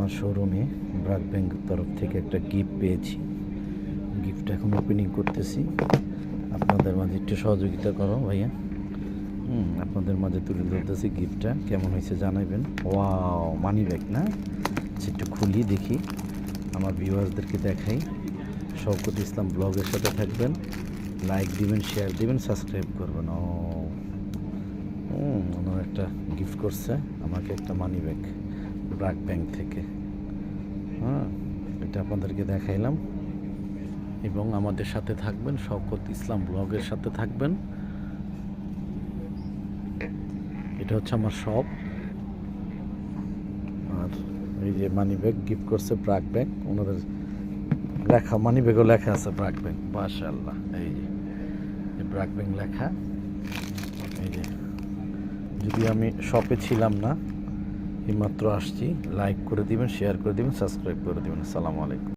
আমার শোরুমে ব্রাক ব্যাংক তরফ থেকে একটা গিফট পেয়েছি। গিফটটা এখন ওপেনিং করতেছি। আপনাদের মাঝে একটু সহযোগিতা করো ভাইয়া। হুম আপনাদের মাঝে তুলে ধরতেছি গিফটটা কেমন হয়েছে জানাবেন ওয়াও মানি ব্যাগ না? আচ্ছা, একটু খুলি দেখি। আমার ভিউয়ার্সদেরকে দেখাই। শওকত ইসলাম ব্লগের সাথে থাকবেন। লাইক দিবেন শেয়ার দিবেন সাবস্ক্রাইব করবেন। ও হুম ওনার একটা গিফট করছে। আমাকে একটা মানি ব্যাগ ব্রাক ব্যাংক থেকে। হ্যাঁ এটা আপনাদেরকে দেখাইলাম। এবং আমাদের সাথে থাকবেন শওকত ইসলাম ব্লগের সাথে থাকবেন। এটা হচ্ছে আমার শপ। আর এই যে মানি ব্যাগ গিফট করছে ব্রাক ব্যাগ ওনাদের লেখা মানি ব্যাগও লেখা আছে ব্রাক ব্যাগ মাশাআল্লাহ। এই যে ব্রাক ব্যাগ লেখা। এই যে, যদি আমি শপে ছিলাম না এইমাত্র আসছি। লাইক করে দিবেন শেয়ার করে দিবেন সাবস্ক্রাইব করে দিবেন। আসসালামু আলাইকুম।